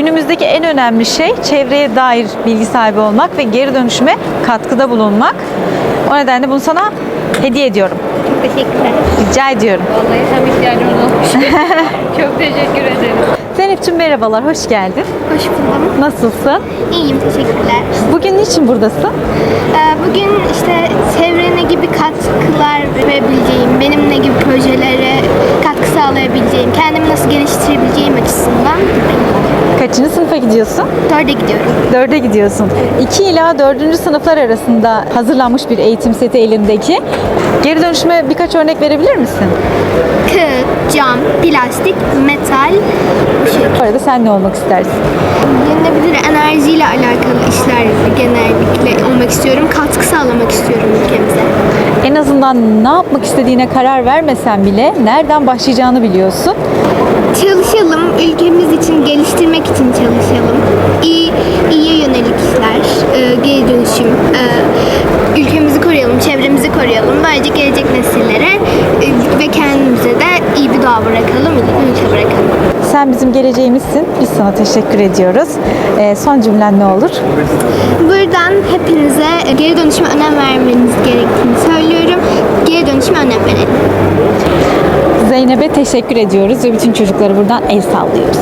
Günümüzdeki en önemli şey çevreye dair bilgi sahibi olmak ve geri dönüşüme katkıda bulunmak. O nedenle bunu sana hediye ediyorum. Teşekkürler. Rica ediyorum. Vallahi tam ihtiyacımız olmuş. Çok teşekkür ederim. Zeynep'ciğim merhabalar, hoş geldin. Hoş buldum. Nasılsın? İyiyim, teşekkürler. Bugün niçin buradasın? Ee, Bugün işte çevrene gibi katkılar verebileceğim, benim ne gibi projelere katkı sağlayabileceğim, kendimi nasıl geliştirebileceğim açısından Kaçıncı sınıfa gidiyorsun? dörde gidiyorum. Dörde gidiyorsun. 2 ila 4. sınıflar arasında hazırlanmış bir eğitim seti elindeki. Geri dönüşüme birkaç örnek verebilir misin? Kağıt, cam, plastik, metal, bu şey. Bu arada sen ne olmak istersin? Yenilebilir enerjiyle alakalı işler genellikle olmak istiyorum. Katkı sağlamak istiyorum ülkemize. En azından ne yapmak istediğine karar vermesen bile nereden başlayacağını biliyorsun. Çalışalım, ülkemiz için, geliştirmek için çalışalım. İyi, iyiye yönelik işler, e, geri dönüşüm, e, ülkemizi koruyalım, çevremizi koruyalım. Böylece gelecek nesillere e, ve kendimize de iyi bir doğa bırakalım, iyi bir ülke bırakalım. Sen bizim geleceğimizsin. Biz sana teşekkür ediyoruz. Ee, son cümlen ne olur? Buradan hepinize geri dönüşüme önem vermeniz gerektiğini Zeynep'e teşekkür ediyoruz ve bütün çocuklara buradan el sallıyoruz.